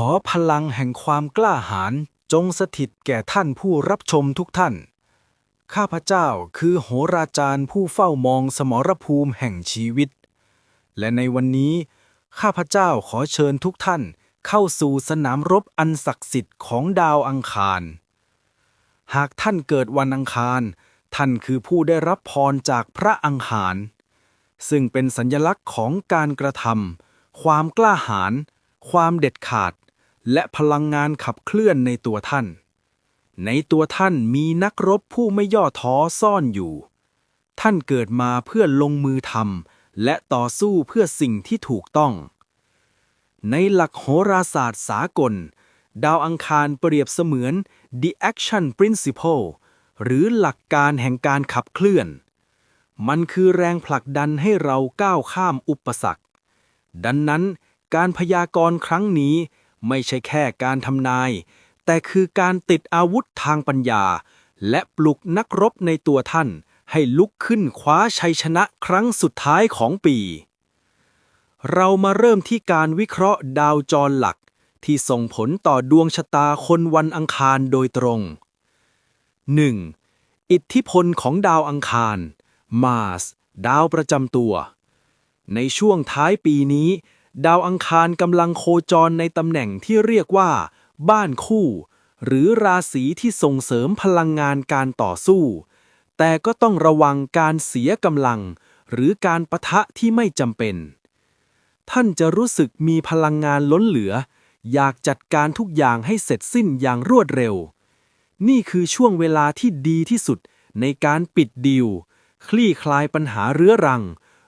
ขอพลังแห่งความกล้าหาญจงสถิตแก่ท่านผู้รับชมทุกท่าน ข้าพเจ้าคือโหราจารย์ผู้เฝ้ามองสมรภูมิแห่งชีวิต และในวันนี้ ข้าพเจ้าขอเชิญทุกท่านเข้าสู่สนามรบอันศักดิ์สิทธิ์ของดาวอังคาร หากท่านเกิดวันอังคาร ท่านคือผู้ได้รับพรจากพระอังคาร ซึ่งเป็นสัญลักษณ์ของการกระทำความกล้าหาญความเด็ดขาด และพลังงานขับเคลื่อนในตัวท่าน ในตัวท่านมีนักรบผู้ไม่ย่อท้อซ่อนอยู่ ท่านเกิดมาเพื่อลงมือทำและต่อสู้เพื่อสิ่งที่ถูกต้อง ในหลักโหราศาสตร์สากล ดาวอังคารเปรียบเสมือน the action principle หรือหลักการแห่งการขับเคลื่อน มันคือแรงผลักดันให้เราก้าวข้ามอุปสรรค ดังนั้นการพยากรณ์ครั้งนี้ ไม่ใช่แค่การทำนาย แต่คือการติดอาวุธทางปัญญา และปลุกนักรบในตัวท่าน ให้ลุกขึ้นคว้าชัยชนะครั้งสุดท้ายของปี เรามาเริ่มที่การวิเคราะห์ดาวจรหลัก ที่ส่งผลต่อดวงชะตาคนวันอังคารโดยตรง 1. อิทธิพลของดาวอังคาร มาส ดาวประจำตัว ในช่วงท้ายปีนี้ ดาวอังคารกำลังโคจรในตำแหน่งที่เรียกว่า บ้านคู่ หรือราศีที่ส่งเสริมพลังงานการต่อสู้ แต่ก็ต้องระวังการเสียกำลัง หรือการประทะที่ไม่จำเป็น ท่านจะรู้สึกมีพลังงานล้นเหลือ อยากจัดการทุกอย่างให้เสร็จสิ้นอย่างรวดเร็ว นี่คือช่วงเวลาที่ดีที่สุดในการปิดดีลคลี่คลายปัญหาเรื้อรัง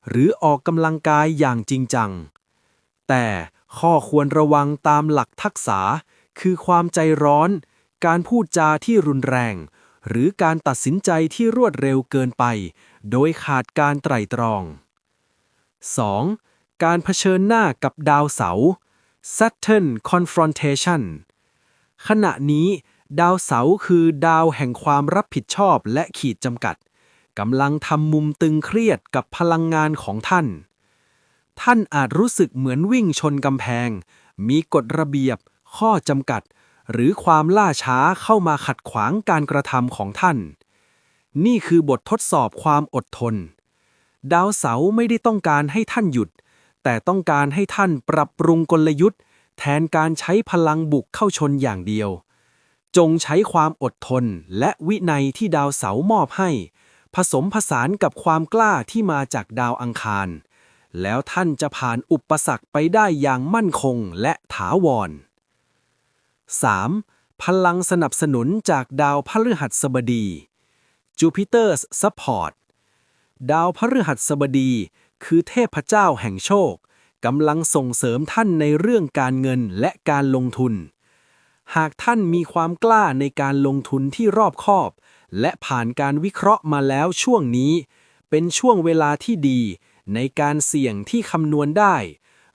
หรือออกกำลังกายอย่างจริงจัง แต่ข้อควรระวังตามหลักทักษะคือความใจร้อน การพูดจาที่รุนแรง หรือการตัดสินใจที่รวดเร็วเกินไป โดยขาดการไตร่ตรอง 2. การเผชิญหน้ากับดาวเสาร์ Saturn Confrontation ขณะนี้ดาวเสาร์คือดาวแห่งความรับผิดชอบและขีดจำกัด กำลังทำมุมตึงเครียดกับพลังงานของท่าน ท่านอาจรู้สึกเหมือนวิ่งชนกำแพง มีกฎระเบียบ ข้อจำกัด หรือความล่าช้าเข้ามาขัดขวางการกระทำของท่าน นี่คือบททดสอบความอดทน ดาวเสาร์ไม่ได้ต้องการให้ท่านหยุด แต่ต้องการให้ท่านปรับปรุงกลยุทธ์ แทนการใช้พลังบุกเข้าชนอย่างเดียว จงใช้ความอดทนและวินัยที่ดาวเสาร์มอบให้ ผสมผสานกับความกล้าที่มาจากดาวอังคาร แล้วท่านจะผ่านอุปสรรคไปได้อย่างมั่นคงและถาวร 3. พลังสนับสนุนจากดาวพฤหัสบดี Jupiter's Support ดาวพฤหัสบดี คือเทพเจ้าแห่งโชคกำลังส่งเสริมท่านในเรื่องการเงินและการลงทุน หากท่านมีความกล้าในการลงทุนที่รอบคอบ และผ่านการวิเคราะห์มาแล้วช่วงนี้ เป็นช่วงเวลาที่ดี ในการเสี่ยงที่คำนวณได้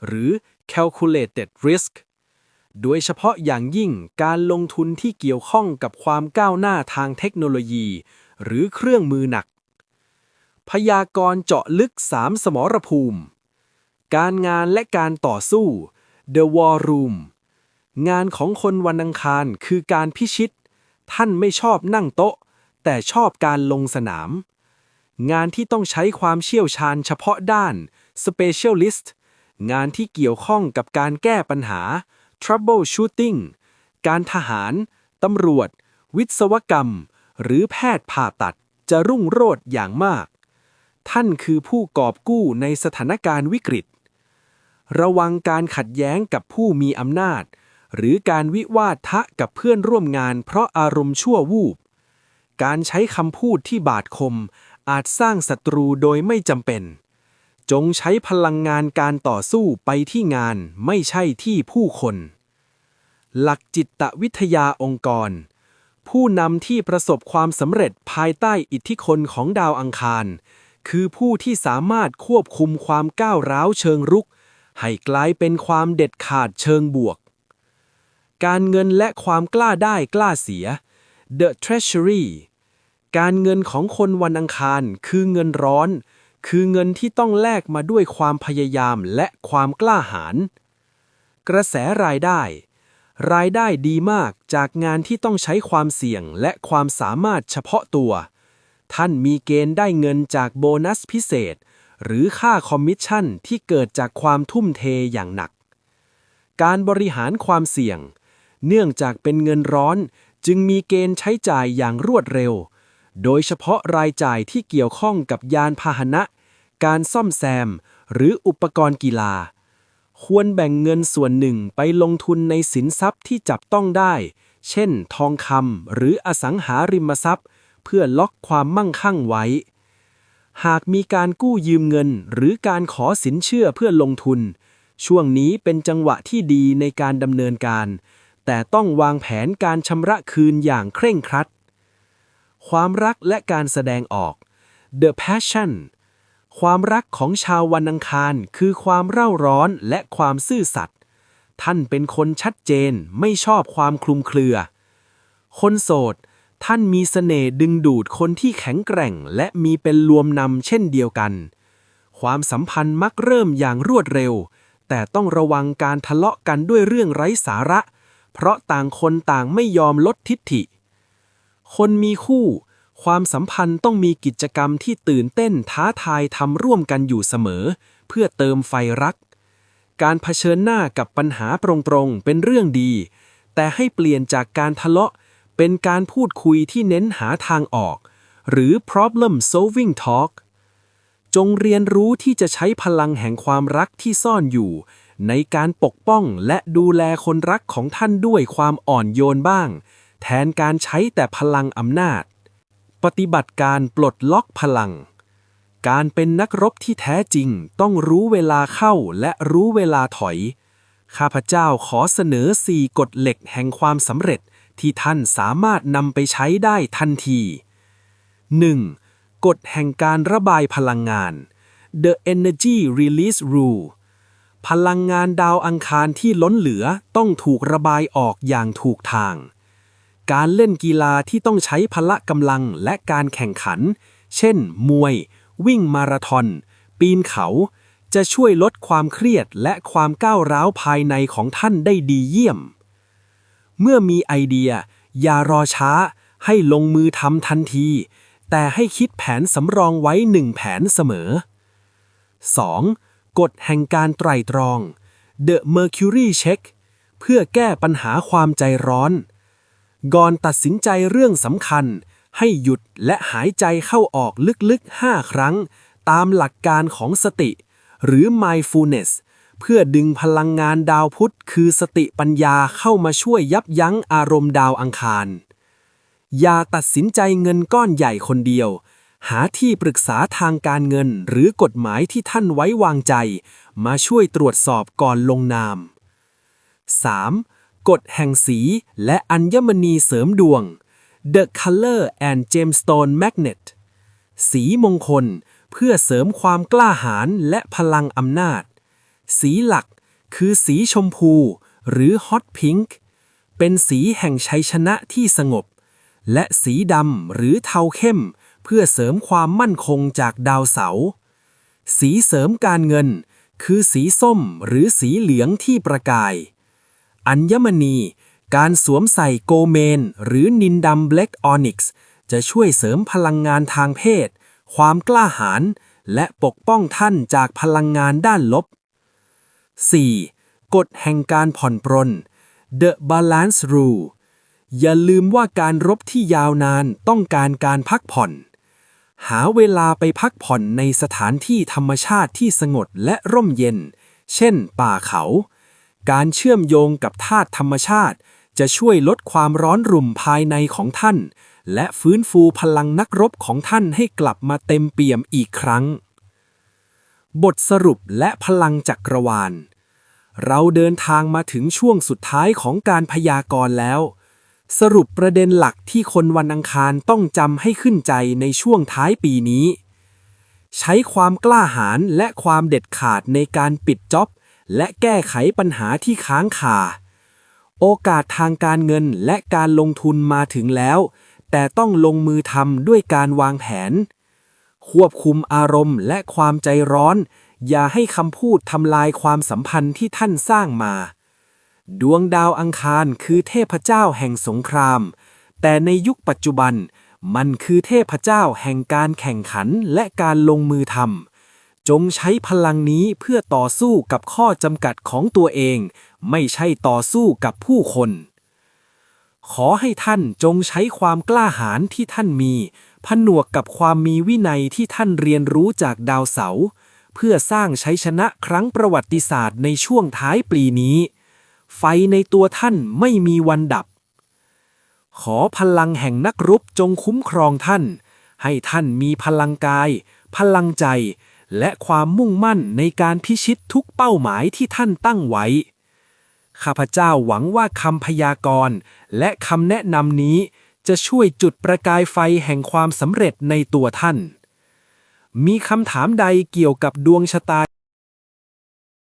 หรือ calculated risk โดยเฉพาะอย่างยิ่งการลงทุนที่เกี่ยวข้องกับความก้าวหน้าทางเทคโนโลยี หรือเครื่องมือหนัก พยากรณ์เจาะลึกสามสมรภูมิ การงานและการต่อสู้ The War Room งานของคนวันอังคารคือการพิชิต ท่านไม่ชอบนั่งโต๊ะ แต่ชอบการลงสนาม งานที่ต้องใช้ความเชี่ยวชาญเฉพาะด้าน Specialist งานที่เกี่ยวข้องกับการแก้ปัญหา Trouble Shooting การทหาร ตำรวจ วิศวกรรม หรือแพทย์ผ่าตัดจะรุ่งโรจน์อย่างมาก ท่านคือผู้กอบกู้ในสถานการณ์วิกฤต ระวังการขัดแย้งกับผู้มีอำนาจ หรือการวิวาทะกับเพื่อนร่วมงานเพราะอารมณ์ชั่ววูบ การใช้คำพูดที่บาดคม อาจสร้างศัตรูโดยไม่จำเป็น จงใช้พลังงานการต่อสู้ไปที่งานไม่ใช่ที่ผู้คน หลักจิตวิทยาองค์กร ผู้นำที่ประสบความสำเร็จภายใต้อิทธิพลของดาวอังคาร คือผู้ที่สามารถควบคุมความก้าวร้าวเชิงรุก ให้กลายเป็นความเด็ดขาดเชิงบวก การเงินและความกล้าได้กล้าเสีย The Treasury การเงินของคนวันอังคารคือเงินร้อน คือเงินที่ต้องแลกมาด้วยความพยายามและความกล้าหาญกระแสรายได้ รายได้ดีมากจากงานที่ต้องใช้ความเสี่ยงและความสามารถเฉพาะตัว ท่านมีเกณฑ์ได้เงินจากโบนัสพิเศษ หรือค่าคอมมิชชั่นที่เกิดจากความทุ่มเทอย่างหนัก การบริหารความเสี่ยง เนื่องจากเป็นเงินร้อนจึงมีเกณฑ์ใช้จ่ายอย่างรวดเร็ว โดยเฉพาะรายจ่ายที่เกี่ยวข้องกับยานพาหนะ การซ่อมแซม หรืออุปกรณ์กีฬา ควรแบ่งเงินส่วนหนึ่งไปลงทุนในสินทรัพย์ที่จับต้องได้ เช่น ทองคำหรืออสังหาริมทรัพย์ เพื่อล็อกความมั่งคั่งไว้ หากมีการกู้ยืมเงิน หรือการขอสินเชื่อเพื่อลงทุน ช่วงนี้เป็นจังหวะที่ดีในการดำเนินการ แต่ต้องวางแผนการชำระคืนอย่างเคร่งครัด ความรักและการแสดงออก The Passion ความรักของชาววันอังคารคือความเร่าร้อนและความซื่อสัตย์ ท่านเป็นคนชัดเจนไม่ชอบความคลุมเครือ คนโสด ท่านมีเสน่ห์ดึงดูดคนที่แข็งแกร่ง และมีเป็นรวมนำเช่นเดียวกัน ความสัมพันธ์มักเริ่มอย่างรวดเร็ว แต่ต้องระวังการทะเลาะกันด้วยเรื่องไร้สาระ เพราะต่างคนต่างไม่ยอมลดทิฐิ คนมีคู่ ความสัมพันธ์ต้องมีกิจกรรมที่ตื่นเต้นท้าทายทำร่วมกันอยู่เสมอ เพื่อเติมไฟรัก การเผชิญหน้ากับปัญหาตรงๆเป็นเรื่องดี แต่ให้เปลี่ยนจากการทะเลาะ เป็นการพูดคุยที่เน้นหาทางออก หรือ problem solving talk จงเรียนรู้ที่จะใช้พลังแห่งความรักที่ซ่อนอยู่ ในการปกป้องและดูแลคนรักของท่านด้วยความอ่อนโยนบ้าง แทนการใช้แต่พลังอำนาจ ปฏิบัติการปลดล็อกพลัง การเป็นนักรบที่แท้จริงต้องรู้เวลาเข้าและรู้เวลาถอย ข้าพเจ้าขอเสนอสี่กฎเหล็กแห่งความสำเร็จที่ท่านสามารถนำไปใช้ได้ทันที 1. กฎแห่งการระบายพลังงาน The Energy Release Rule พลังงานดาวอังคารที่ล้นเหลือต้องถูกระบายออกอย่างถูกทาง การเล่นกีฬาที่ต้องใช้พละกำลังและการแข่งขัน เช่น มวย วิ่งมาราธอน ปีนเขา จะช่วยลดความเครียดและความก้าวร้าวภายในของท่านได้ดีเยี่ยม เมื่อมีไอเดีย อย่ารอช้า ให้ลงมือทำทันที แต่ให้คิดแผนสำรองไว้หนึ่งแผนเสมอ 2. กฎแห่งการไตร่ตรอง The Mercury Check เพื่อแก้ปัญหาความใจร้อน ก่อนตัดสินใจเรื่องสำคัญ ให้หยุดและหายใจเข้าออกลึกๆ 5 ครั้ง ตามหลักการของสติ หรือ mindfulness เพื่อดึงพลังงานดาวพุธคือสติปัญญาเข้ามาช่วยยับยั้งอารมณ์ดาวอังคาร อย่าตัดสินใจเงินก้อนใหญ่คนเดียว หาที่ปรึกษาทางการเงินหรือกฎหมายที่ท่านไว้วางใจ มาช่วยตรวจสอบก่อนลงนาม 3. กฎแห่งสีและอัญมณีเสริมดวง The Color and Gemstone Magnet สีมงคลเพื่อเสริมความกล้าหาญและพลังอำนาจ สีหลักคือสีชมพู หรือ Hot Pink เป็นสีแห่งชัยชนะที่สงบ และสีดำหรือเทาเข้ม เพื่อเสริมความมั่นคงจากดาวเสาร์สีเสริมการเงิน คือสีส้มหรือสีเหลืองที่ประกาย อัญมณี การสวมใส่โกเมน หรือนินดำเบล็กออนิกส์จะช่วยเสริมพลังงานทางเพศ ความกล้าหาญและปกป้องท่านจากพลังงานด้านลบ 4. กฎแห่งการผ่อนปรน The Balance Rule อย่าลืมว่าการรบที่ยาวนานต้องการการพักผ่อน หาเวลาไปพักผ่อนในสถานที่ธรรมชาติที่สงบและร่มเย็น เช่นป่าเขา การเชื่อมโยงกับธาตุธรรมชาติ จะช่วยลดความร้อนรุ่มภายในของท่าน และฟื้นฟูพลังนักรบของท่านให้กลับมาเต็มเปี่ยมอีกครั้ง บทสรุปและพลังจักรวาล เราเดินทางมาถึงช่วงสุดท้ายของการพยากรณ์แล้ว สรุปประเด็นหลักที่คนวันอังคารต้องจำให้ขึ้นใจในช่วงท้ายปีนี้ ใช้ความกล้าหาญและความเด็ดขาดในการปิดจ็อบ และแก้ไขปัญหาที่ค้างคาโอกาสทางการเงินและการลงทุนมาถึงแล้ว แต่ต้องลงมือทำด้วยการวางแผน ควบคุมอารมณ์และความใจร้อน อย่าให้คำพูดทำลายความสัมพันธ์ที่ท่านสร้างมา ดวงดาวอังคารคือเทพเจ้าแห่งสงคราม แต่ในยุคปัจจุบัน มันคือเทพเจ้าแห่งการแข่งขันและการลงมือทำ จงใช้พลังนี้เพื่อต่อสู้กับข้อจำกัดของตัวเอง ไม่ใช่ต่อสู้กับผู้คน ขอให้ท่านจงใช้ความกล้าหาญที่ท่านมี ผนวกกับความมีวินัยที่ท่านเรียนรู้จากดาวเสาร์เพื่อสร้างชัยชนะครั้งประวัติศาสตร์ในช่วงท้ายปีนี้ ไฟในตัวท่านไม่มีวันดับ ขอพลังแห่งนักรบจงคุ้มครองท่าน ให้ท่านมีพลังกาย พลังใจ และความมุ่งมั่นในการพิชิตทุกเป้าหมายที่ท่านตั้งไว้ ข้าพเจ้าหวังว่าคำพยากรณ์และคำแนะนำนี้ จะช่วยจุดประกายไฟแห่งความสำเร็จในตัวท่าน มีคำถามใดเกี่ยวกับดวงชะตา